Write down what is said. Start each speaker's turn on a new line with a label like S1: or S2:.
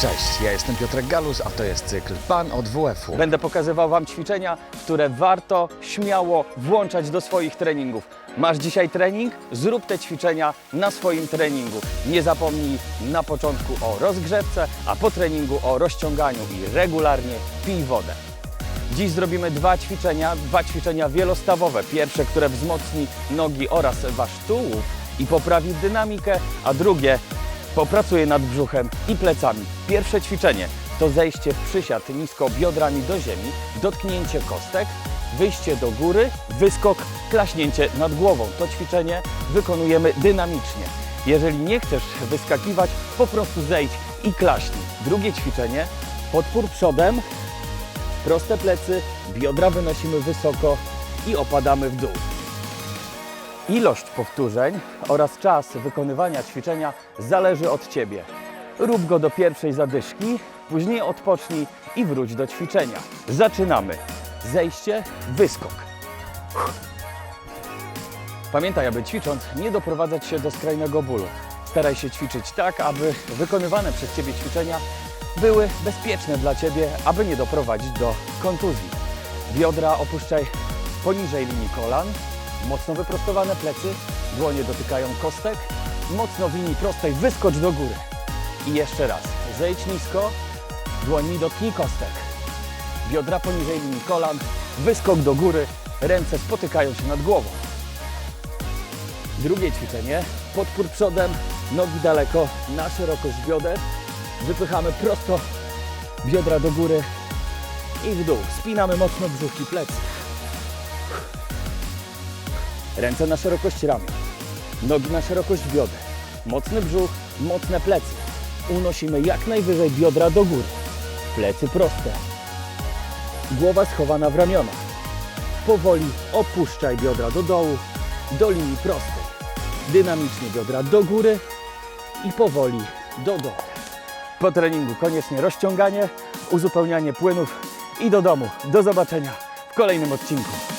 S1: Cześć, ja jestem Piotrek Galus, a to jest cykl Pan od WF-u.
S2: Będę pokazywał Wam ćwiczenia, które warto śmiało włączać do swoich treningów. Masz dzisiaj trening? Zrób te ćwiczenia na swoim treningu. Nie zapomnij na początku o rozgrzewce, a po treningu o rozciąganiu i regularnie pij wodę. Dziś zrobimy dwa ćwiczenia, dwa ćwiczenia wielostawowe. Pierwsze, które wzmocni nogi oraz Wasz tułów i poprawi dynamikę, a drugie popracuje nad brzuchem i plecami. Pierwsze ćwiczenie to zejście w przysiad nisko biodrami do ziemi, dotknięcie kostek, wyjście do góry, wyskok, klaśnięcie nad głową. To ćwiczenie wykonujemy dynamicznie. Jeżeli nie chcesz wyskakiwać, po prostu zejdź i klaśnij. Drugie ćwiczenie, podpór przodem, Proste plecy, biodra wynosimy wysoko i opadamy w dół. Ilość powtórzeń oraz czas wykonywania ćwiczenia zależy od Ciebie. Rób go do pierwszej zadyszki, później odpocznij i wróć do ćwiczenia. Zaczynamy. Zejście, wyskok. Pamiętaj, aby ćwicząc, nie doprowadzać się do skrajnego bólu. Staraj się ćwiczyć tak, aby wykonywane przez Ciebie ćwiczenia były bezpieczne dla Ciebie, aby nie doprowadzić do kontuzji. Biodra opuszczaj poniżej linii kolan, mocno wyprostowane plecy, dłonie dotykają kostek, mocno w linii prostej wyskocz do góry. I jeszcze raz, zejdź nisko, dłońmi dotknij kostek. Biodra poniżej linii kolan, wyskok do góry, ręce spotykają się nad głową. Drugie ćwiczenie, podpór przodem, nogi daleko na szerokość bioder. Wypychamy prosto biodra do góry i w dół. Spinamy mocno brzuch i plecy. Ręce na szerokość ramion, nogi na szerokość bioder. Mocny brzuch, mocne plecy. Unosimy jak najwyżej biodra do góry. Plecy proste. Głowa schowana w ramionach. Powoli opuszczaj biodra do dołu, do linii prostej. Dynamicznie biodra do góry i powoli do dołu. Po treningu koniecznie rozciąganie, uzupełnianie płynów i do domu. Do zobaczenia w kolejnym odcinku.